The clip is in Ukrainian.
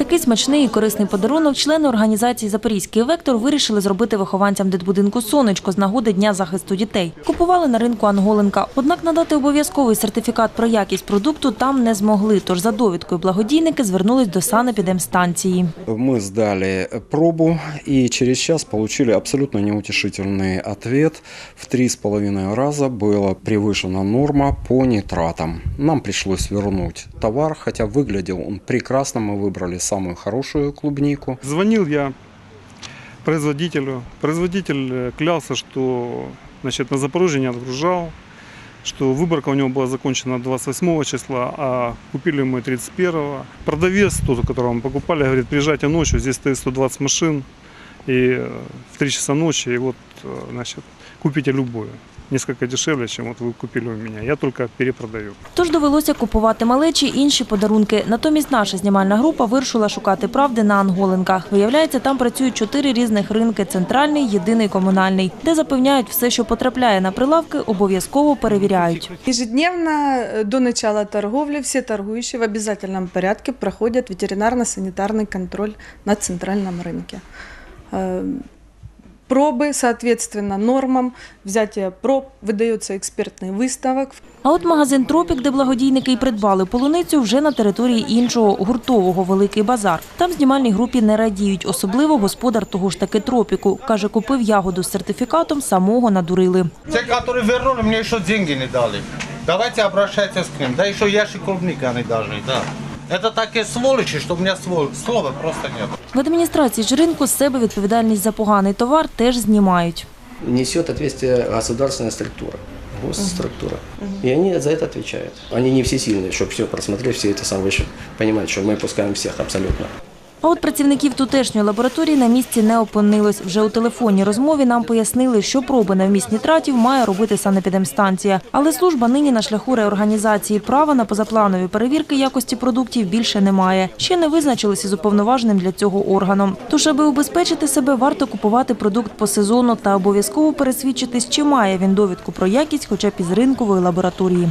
Такий смачний і корисний подарунок члени організації Запорізький вектор вирішили зробити вихованцям дитбудинку Сонечко з нагоди Дня захисту дітей. Купували на ринку Анголенка. Однак надати обов'язковий сертифікат про якість продукту там не змогли. Тож за довідкою благодійники звернулись до санепідемстанції. Мы сдали пробу и через час получили абсолютно неутешительный ответ. В три с половиной раза была превышена норма по нитратам. Нам пришлось вернуть товар, хотя выглядел он прекрасно. Мы выбрали самую хорошую клубнику. Звонил я производителю. Производитель э, клялся, что значит, на Запорожье не отгружал, что выборка у него была закончена 28 числа, а купили мы 31. Продавец, тот, которого мы покупали, говорит, приезжайте ночью, здесь стоит 120 машин, и э, в 3 часа ночи, и вот, э, значит, купите любую. Несколько дешевле, чем вот вы купили у меня. Я только перепродаю. Тож довелося купувати малечі інші подарунки. Натомість наша знімальна група вирішила шукати правди на Анголенках. Виявляється, там працюють чотири різних ринки: центральний, єдиний, комунальний, де запевняють, все, що потрапляє на прилавки, обов'язково перевіряють. Ежедневно э, до начала торговли все торгующие в обязательном порядке проходят ветеринарно-санитарный контроль на центральном рынке. Э, Пробы, соответственно, нормам, взятие проб, выдается экспертный выставок. А от магазин Тропік, де благодійники й придбали полуницю, вже на території іншого гуртового великий базар. Там знімальній групі не радіють, особливо господар того ж таки тропіку. каже, купив ягоду з сертифікатом, самого надурили. Те, которые вернули, мне еще деньги не дали. Давайте обращайтесь к ним. Да еще ящик клубника они должны, да. Это такие сволочи, что у меня свол... слова просто нет. В адміністрації ж ринку з себе відповідальність за поганий товар теж знімають. несет ответственность государственная структура, госструктура. И они за это отвечают. Они не всесильные, чтобы все просмотреть, все это сам выше понимают, что мы пускаем всех абсолютно. А от працівників тутешньої лабораторії на місці не опинилось. Вже у телефонній розмові нам пояснили, що проби на вміст нітратів має робити санепідемстанція. Але служба нині на шляху реорганізації права на позапланові перевірки якості продуктів більше немає. Ще не визначилися з уповноваженим для цього органом. Тож, аби убезпечити себе, варто купувати продукт по сезону та обов'язково пересвідчитись, чи має він довідку про якість, хоча б із ринкової лабораторії.